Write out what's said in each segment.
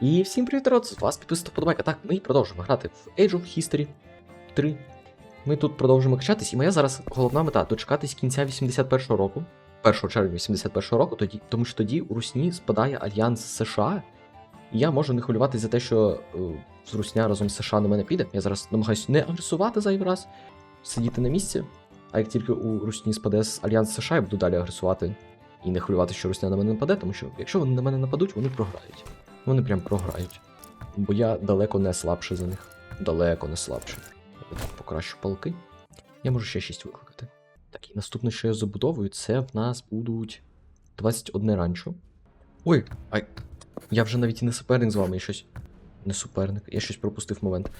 І всім привіт, народ, з вас підписано подобайка. Так, ми продовжуємо грати в Age of History 3. Ми тут продовжуємо качатись, і моя зараз головна мета дочекатись кінця 81-го року, 1 червня 81-го року, тоді, тому що тоді у Русні спадає альянс США. І я можу не хвилюватися за те, що е, з Русня разом з США на мене піде. Я зараз намагаюся не агресувати зайвий раз, сидіти на місці. А як тільки у Русні спаде з альянс США, я буду далі агресувати і не хвилювати, що Русня на мене нападе, тому що якщо вони на мене нападуть, вони програють. Вони прям програють. Бо я далеко не слабший за них. Далеко не слабший. Я так покращу палки. Я можу ще 6 викликати. Так, і наступне, що я забудовую, це в нас будуть 21 ранчо. Ой, ай. Я вже навіть і не суперник з вами, я щось. Не суперник, я щось пропустив момент.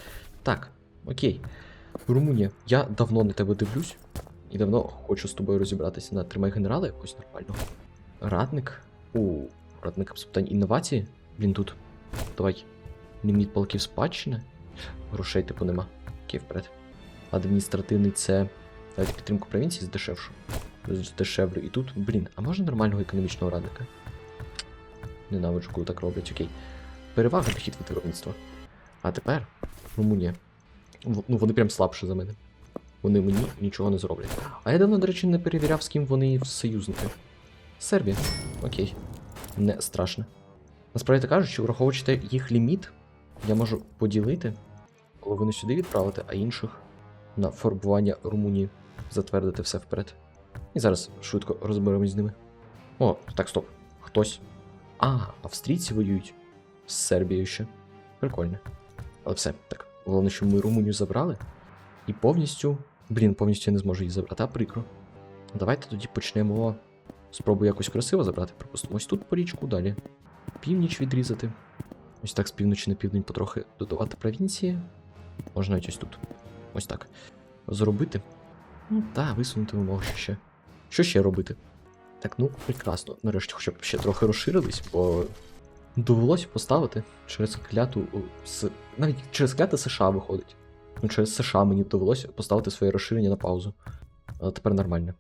Так, окей. Румунія, я давно на тебе дивлюсь. І давно хочу з тобою розібратися на тримай генерала якось нормального. Радник. У радника з питань інновації. Він тут. Давай. Ліміт палків спадщини. Грошей типу нема. Окей, вперед. Адміністративний це. Давайте підтримку провінції здешевшу. Здешевлю. І тут, блін, а можна нормального економічного радника? Ненавиджу, коли так роблять, окей. Перевага дохід від виробництва. А тепер Румунія. В- Ну, вони прям слабше за мене. Вони мені нічого не зроблять. А я давно, до речі, не перевіряв, з ким вони союзники. Сербія. Окей. Не страшно. Насправді кажучи, враховуючи їх ліміт, я можу поділити, половину сюди відправити, а інших на фарбування Румунії затвердити все вперед. І зараз швидко розберемось з ними. О, так, стоп. Хтось. А, австрійці воюють з Сербією ще. Прикольно. Але все, так. Головне, що ми Румунію забрали. І повністю. Блін, повністю я не зможу її забрати, а прикро. Давайте тоді почнемо. Спробую якось красиво забрати. Припустимо, ось тут по річку, далі. Північ відрізати. Ось так з півночі на південь потрохи додавати провінції. Можна навіть ось тут. Ось так. Зробити. Ну, та, висунути вимогу що ще. Що ще робити? Так, ну, прекрасно. Нарешті хоча б ще трохи розширились, бо довелося поставити через кляту. С... Навіть через кляте США виходить. Ну, через США мені довелося поставити своє розширення на паузу. Але тепер нормально.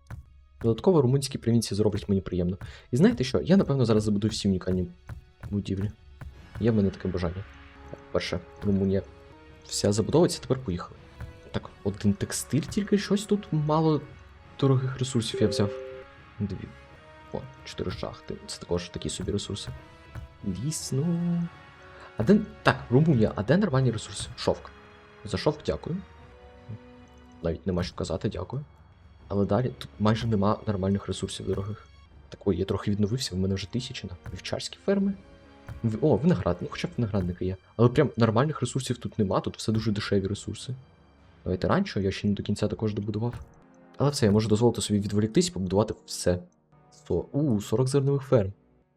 Додатково румунські провінції зроблять мені приємно. І знаєте що? Я напевно зараз забудую всі унікальні будівлі. Є в мене таке бажання. Перше, Румунія вся забудовується, тепер поїхали. Так, один текстиль тільки щось тут мало дорогих ресурсів я взяв. Дві. О, чотири шахти. Це також такі собі ресурси. Ліс. А де. Так, Румунія, а де нормальні ресурси? Шовк. За шовк дякую. Навіть нема що казати, дякую. Але далі тут майже нема нормальних ресурсів дорогих. Так, ой, я трохи відновився, в мене вже тисячина. Вівчарські ферми. О, виноград, ну хоча б виноградники є. Але прям нормальних ресурсів тут нема, тут все дуже дешеві ресурси. Давайте ранчо, я ще не до кінця також добудував. Але все, я можу дозволити собі відволіктись і побудувати все. Сто. У, 40 зернових ферм.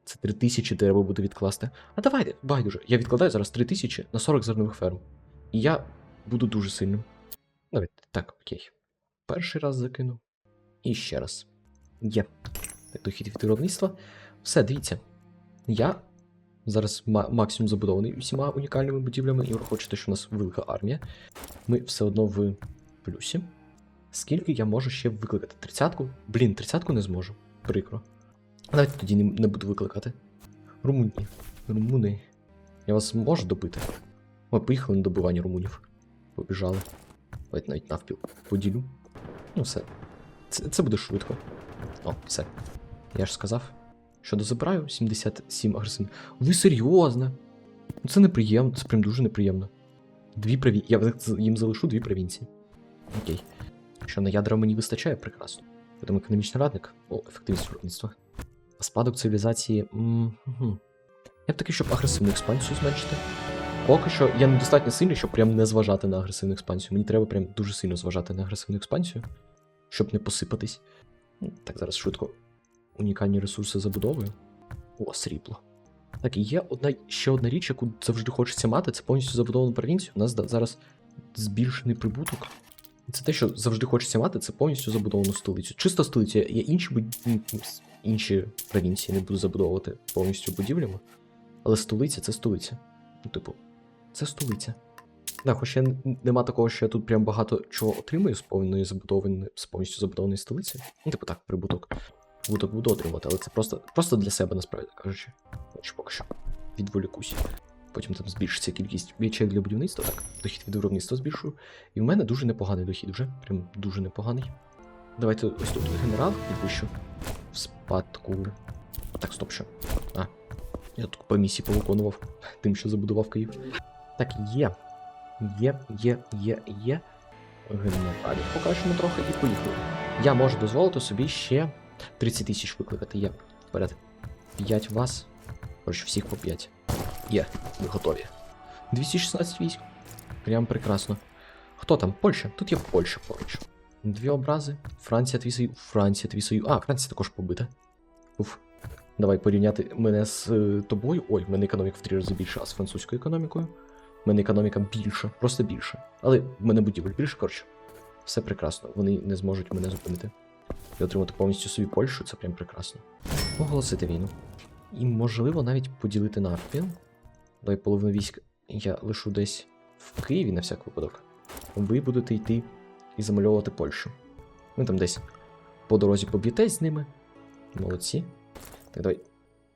Це 3000 треба буде відкласти. А давайте, байдуже. Я відкладаю зараз 3000 на 40 зернових ферм. І я буду дуже сильним. Давайте, так, окей. Перший раз закину. І ще раз. Є. Дохід від виробництва. Все, дивіться. Я зараз максимум забудований усіма унікальними будівлями, і враховуючи, що у нас велика армія. Ми все одно в плюсі. Скільки я можу ще викликати? Тридцятку? Блін, тридцятку не зможу. Прикро. Навіть тоді не, буду викликати. Румуні. Румуни. Я вас можу добити? Ой, поїхали на добивання румунів. Побіжали. Давайте навіть навпіл поділю. Ну, все. Це, це буде швидко. О, все. Я ж сказав. Щодо забираю 77 агресивних. Ви серйозно? Ну це неприємно, це прям дуже неприємно. Дві прові... Я їм залишу дві провінції. Окей. Що на ядра мені вистачає, прекрасно. Потім економічний радник. О, ефективність виробництва. Спадок цивілізації. м. Я б таки, щоб агресивну експансію зменшити. Поки що я недостатньо сильний, щоб прям не зважати на агресивну експансію. Мені треба прям дуже сильно зважати на агресивну експансію, щоб не посипатись. Так, зараз швидко. Унікальні ресурси забудовую. О, срібло. Так, і є одна ще одна річ, яку завжди хочеться мати, це повністю забудовану провінцію. У нас зараз збільшений прибуток. І це те, що завжди хочеться мати, це повністю забудовану столицю. Чисто столицю. Я інші, інші провінції не буду забудовувати повністю будівлями. Але столиця це столиця. Ну, типу, це столиця. Да, хоча нема такого, що я тут прям багато чого отримую з повністю забудованої столиці. Ну, типу так, прибуток. Прибуток буду отримувати, але це просто, просто для себе, насправді кажучи. Хоч поки що відволікусь. Потім там збільшиться кількість ячеїв для будівництва, так, дохід від виробництва збільшую. І в мене дуже непоганий дохід вже. Прям дуже непоганий. Давайте ось тут генерал підвищу. В спадку. Так, стоп, що? А. Я тут по місії повиконував тим, що забудував Київ. Так, є. Є, є, є, є. Генералів покажемо трохи і поїхали. Я можу дозволити собі ще 30 тисяч викликати. Є. Вперед. 5 вас. Коротше, всіх по 5. Є, ви готові. 216 військ. Прям прекрасно. Хто там? Польща? Тут є Польща поруч. Дві образи. Франція твій союз. Франція твій союз. А, Франція також побита. Уф. Давай порівняти мене з е, тобою. Ой, в мене економіка в три рази більша, а з французькою економікою. В мене економіка більша, просто більша. Але в мене будівель більше, коротше. Все прекрасно. Вони не зможуть мене зупинити. І отримати повністю собі Польщу це прям прекрасно. Оголосити війну. І можливо навіть поділити навпіл. Давай половину військ я лишу десь в Києві на всяк випадок. Ви будете йти і замальовувати Польщу. Ви там десь по дорозі поб'єтесь з ними. Молодці. Так, давай.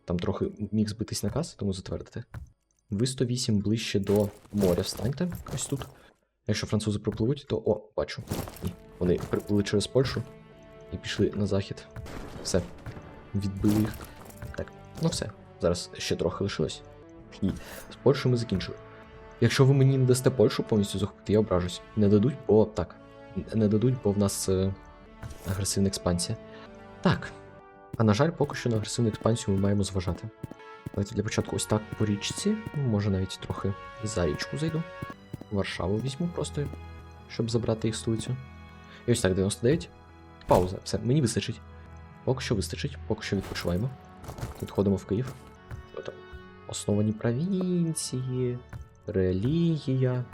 Там трохи міг збитись наказ, тому затвердити. Ви 108 ближче до моря встаньте. Ось тут. Якщо французи пропливуть, то. О, бачу. Ні. Вони приплили через Польщу і пішли на захід. Все. Відбили їх. Так, ну все. Зараз ще трохи лишилось. І з Польщею ми закінчили. Якщо ви мені не дасте Польщу повністю захопити, я ображусь. Не дадуть, бо так. Не дадуть, бо в нас е, агресивна експансія. Так. А на жаль, поки що на агресивну експансію ми маємо зважати. Давайте для початку ось так по річці. Може навіть трохи за річку зайду. Варшаву візьму просто, щоб забрати їх столицю. І ось так, 99. Пауза. Все, мені вистачить. Поки що вистачить, поки що відпочиваємо. Відходимо в Київ. Що там? Основані провінції, релігія.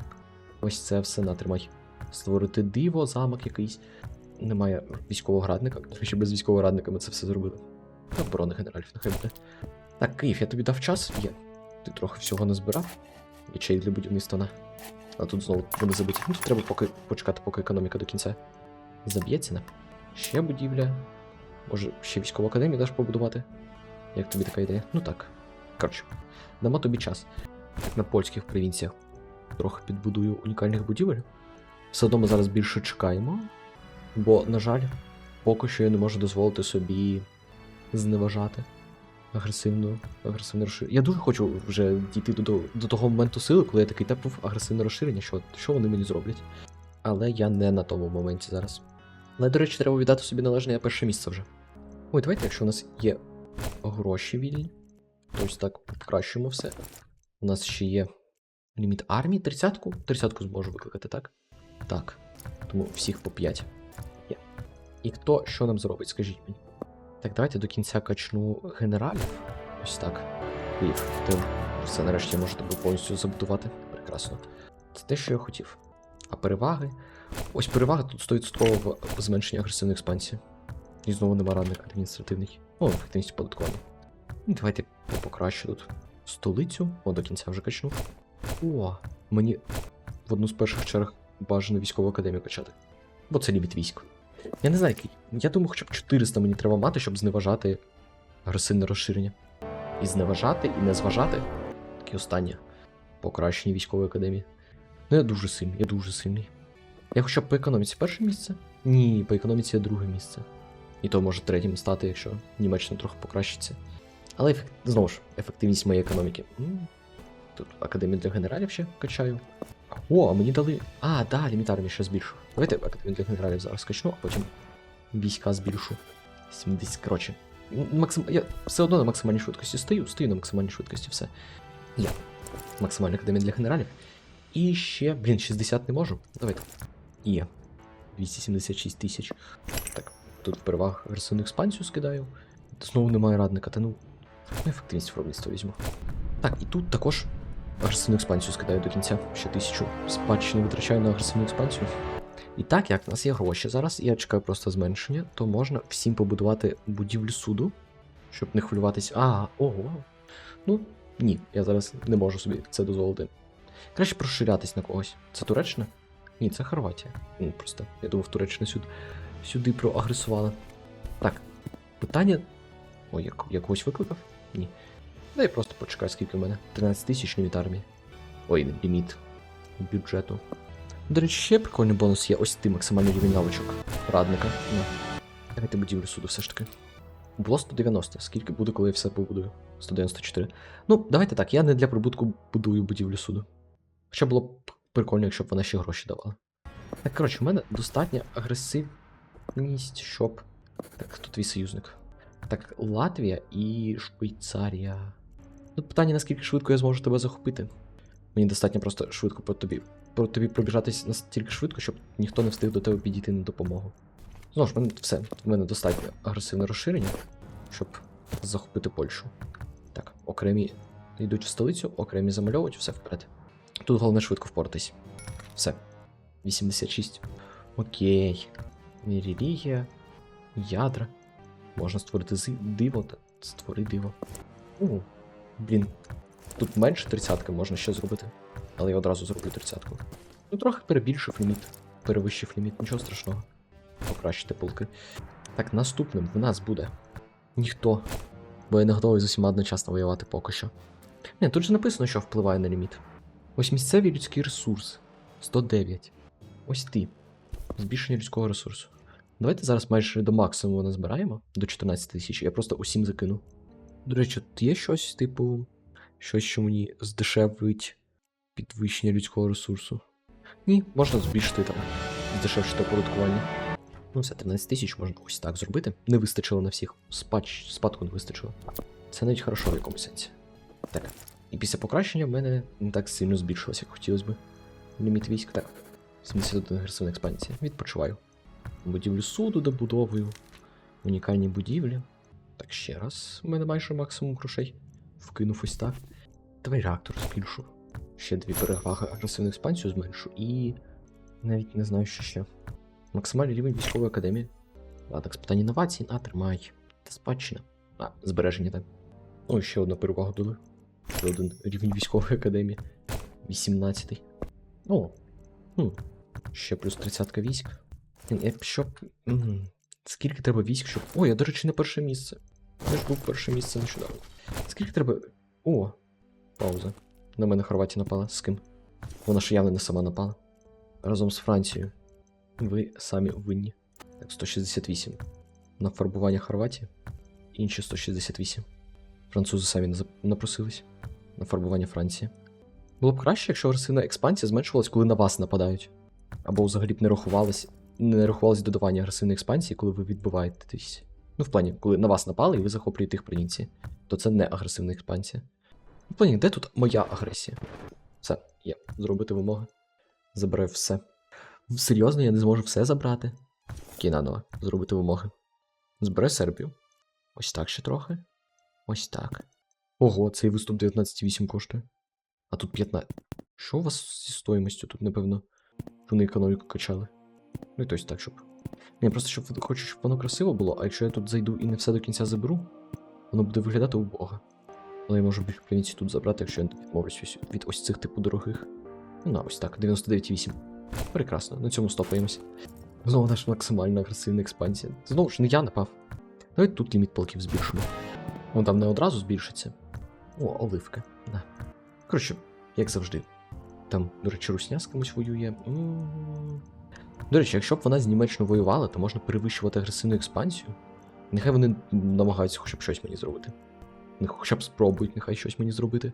Ось це все натримай. Створити диво, замок якийсь. Немає військового радника. До речі, без військового радника ми це все зробили. Оборони генералів, нехай буде. Так, Київ, я тобі дав час? Є. Ти трохи всього не збирав. Ячей для будівництва на. А тут знову вони забиті. Ну, тут треба поки почекати, поки економіка до кінця заб'ється. Ще будівля. Може, ще військову академію даш побудувати? Як тобі така ідея? Ну так. Коротше, дамо тобі час. На польських провінціях. Трохи підбудую унікальних будівель. Все одно ми зараз більше чекаємо. Бо, на жаль, поки що я не можу дозволити собі зневажати агресивну, агресивне розширення. Я дуже хочу вже дійти до, до того моменту сили, коли я такий тепнув агресивне розширення, що, що вони мені зроблять. Але я не на тому моменті зараз. Але, до речі, треба віддати собі належне перше місце вже. Ой, давайте, якщо у нас є гроші вільні, то ось так покращуємо все. У нас ще є ліміт армії, тридцятку. Тридцятку зможу викликати, так? Так. Тому всіх по 5. Є. І хто що нам зробить, скажіть мені. Так, давайте до кінця качну генералів. Ось так. Київ, все нарешті можете повністю забудувати. Прекрасно. Це те, що я хотів. А переваги. Ось перевага тут 100% в зменшенні агресивної експансії. І знову нема радник адміністративний. О, ефективність податкова. Ну, Давайте я покращу тут столицю. О, до кінця вже качну. О, мені в одну з перших черг бажано військову академію качати. Бо це ліміт військ. Я не знаю, який. Я думаю, хоча б 400 мені треба мати, щоб зневажати агресивне розширення. І зневажати, і не зважати. Такі останні покращення військової академії. Ну, я дуже сильний, я дуже сильний. Я хоча б по економіці перше місце? Ні, по економіці друге місце. І то може третім стати, якщо Німеччина трохи покращиться. Але ефект... знову ж, ефективність моєї економіки. Тут академію для генералів ще качаю. О, мені дали. А, да, ліміт армії ще збільшу. Давайте академію для генералів зараз качну, а потім війська збільшу. 70, коротше. Максим... Я все одно на максимальній швидкості стою, стою на максимальній швидкості, все. Є. Максимальна академія для генералів. І ще, блін, 60 не можу. Давайте. Є. 276 тисяч. Так, тут переваг агресивну експансію скидаю. Знову немає радника, та ну. Ефективність виробництва візьму. Так, і тут також агресивну експансію скидаю до кінця. Ще тисячу спадщини витрачаю на агресивну експансію. І так, як в нас є гроші зараз, я чекаю просто зменшення, то можна всім побудувати будівлю суду, щоб не хвилюватись. А, ого. Ну, ні, я зараз не можу собі це дозволити. Краще розширятись на когось. Це Туреччина? Ні, це Хорватія. Ну, просто, я думав, Туреччина сюди, сюди проагресувала. Так, питання. Ой, як, якогось викликав? Ні. Дай просто почекай, скільки в мене. 13 тисяч ліміт армії. Ой, ліміт бюджету. До речі, ще прикольний бонус є ось ти максимальний рівень навичок радника. На. Давайте будівлю суду все ж таки. Було 190. Скільки буде, коли я все побудую? 194. Ну, давайте так, я не для прибутку будую будівлю суду. Хоча було б прикольно, якщо б вона ще гроші давала. Так, коротше, в мене достатня агресивність, щоб. Так, хто твій союзник? Так, Латвія і Швейцарія. Тут питання, наскільки швидко я зможу тебе захопити. Мені достатньо просто швидко по тобі. Про тобі пробіжатись настільки швидко, щоб ніхто не встиг до тебе підійти на допомогу. Знову ж, мене все. В мене достатньо агресивне розширення, щоб захопити Польщу. Так, окремі йдуть в столицю, окремі замальовують, все вперед. Тут головне швидко впоратись. Все. 86. Окей. Релігія. Ядра. Можна створити диво створи диво. У, блін. Тут менше тридцятки можна ще зробити. Але я одразу зроблю тридцятку. Ну, трохи перебільшив ліміт. Перевищив ліміт, нічого страшного. Покращити полки. Так, наступним в нас буде ніхто. Бо я не готовий з усіма одночасно воювати поки що. Ні, тут же написано, що впливає на ліміт. Ось місцевий людський ресурс. 109. Ось ти. Збільшення людського ресурсу. Давайте зараз майже до максимуму назбираємо, до 14 тисяч. Я просто усім закину. До речі, є щось, типу, щось, що мені здешевить підвищення людського ресурсу. Ні, можна збільшити там, здешевшити оподаткування. Ну, все, 13 тисяч можна ось так зробити. Не вистачило на всіх. Спадч, спадку не вистачило. Це навіть хорошо в якомусь сенсі. Так. І після покращення в мене не так сильно збільшилось, як хотілося б. Ліміт військ, так. 71 агресивна експансія. Відпочиваю. Будівлю суду добудовую. Унікальні будівлі. Так, ще раз. У мене майже максимум грошей. Вкинув ось так. Давай реактор збільшу. Ще дві переваги агресивну експансію зменшу і. Навіть не знаю, що ще. Максимальний рівень військової академії. З питань інновацій, на, тримай. Та спадщина. А, збереження так. О, ще одна перевага дали. Один рівень військової академії. 18. О. Хм. Ще плюс 30 військ. Щоб. Скільки треба військ, щоб. О, я, до речі, на перше місце. Я ж був перше місце нещодавно. Скільки треба. О! Пауза. На мене Хорватія напала. З ким? Вона ж явно не сама напала. Разом з Францією. Ви самі винні. Так, 168. На фарбування Хорватії. Інші 168. Французи самі не напросились. На фарбування Франції. Було б краще, якщо агресивна експансія зменшувалась, коли на вас нападають. Або взагалі б не рахувалось, не рахувалось додавання агресивної експансії, коли ви відбиваєтесь. Ну, в плані, коли на вас напали і ви захоплюєте їх провінції, то це не агресивна експансія. В плані, де тут моя агресія? Все, є. Зробити вимоги. Забираю все. Серйозно, я не зможу все забрати. Окей, наново. Зробити вимоги. Збирай Сербію. Ось так ще трохи. Ось так. Ого, цей виступ 19,8 коштує. А тут 15. Що у вас зі стоїмостю? Тут, напевно, вони економіку качали. Ну і тось так, щоб. Ні, просто щоб хочу, щоб воно красиво було, а якщо я тут зайду і не все до кінця заберу, воно буде виглядати убого. Але я можу більше провінцій тут забрати, якщо я відмовлюсь від ось цих типу дорогих. Ну, на, ось так, 99,8. Прекрасно, на цьому стопаємося. Знову наш максимально агресивна експансія. Знову ж не я напав. Давайте тут ліміт полків збільшимо. Вон там не одразу збільшиться. О, оливка. Да. Коротше, як завжди. Там, до речі, русня з кимось воює. До речі, якщо б вона з Німеччиною воювала, то можна перевищувати агресивну експансію. Нехай вони намагаються хоча б щось мені зробити. Хоча б спробують нехай щось мені зробити.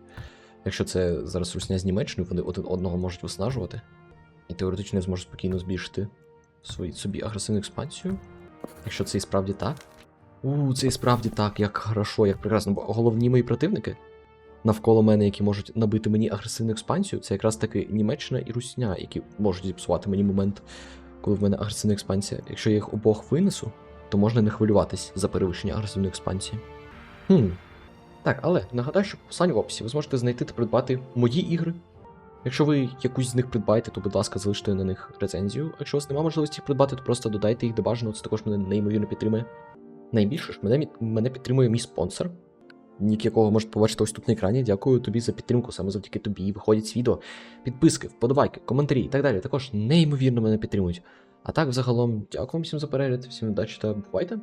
Якщо це зараз русня з Німеччиною, вони один одного можуть виснажувати. І теоретично я зможу спокійно збільшити свої, собі агресивну експансію. Якщо це і справді так. У, це і справді так, як хорошо, як прекрасно. Бо головні мої противники навколо мене, які можуть набити мені агресивну експансію, це якраз таки Німеччина і Русня, які можуть зіпсувати мені момент, коли в мене агресивна експансія. Якщо я їх обох винесу, то можна не хвилюватись за перевищення агресивної експансії. Хм. Так, але нагадаю, що в посланні в описі ви зможете знайти та придбати мої ігри. Якщо ви якусь з них придбаєте, то, будь ласка, залиште на них рецензію. Якщо у вас немає можливості їх придбати, то просто додайте їх до бажаного, це також мене неймовірно підтримує. Найбільше ж мене, мене підтримує мій спонсор, нік якого можете побачити ось тут на екрані. Дякую тобі за підтримку, саме завдяки тобі виходять відео. Підписки, вподобайки, коментарі і так далі. Також неймовірно мене підтримують. А так, взагалом, дякую всім за перегляд, всім удачі та бувайте!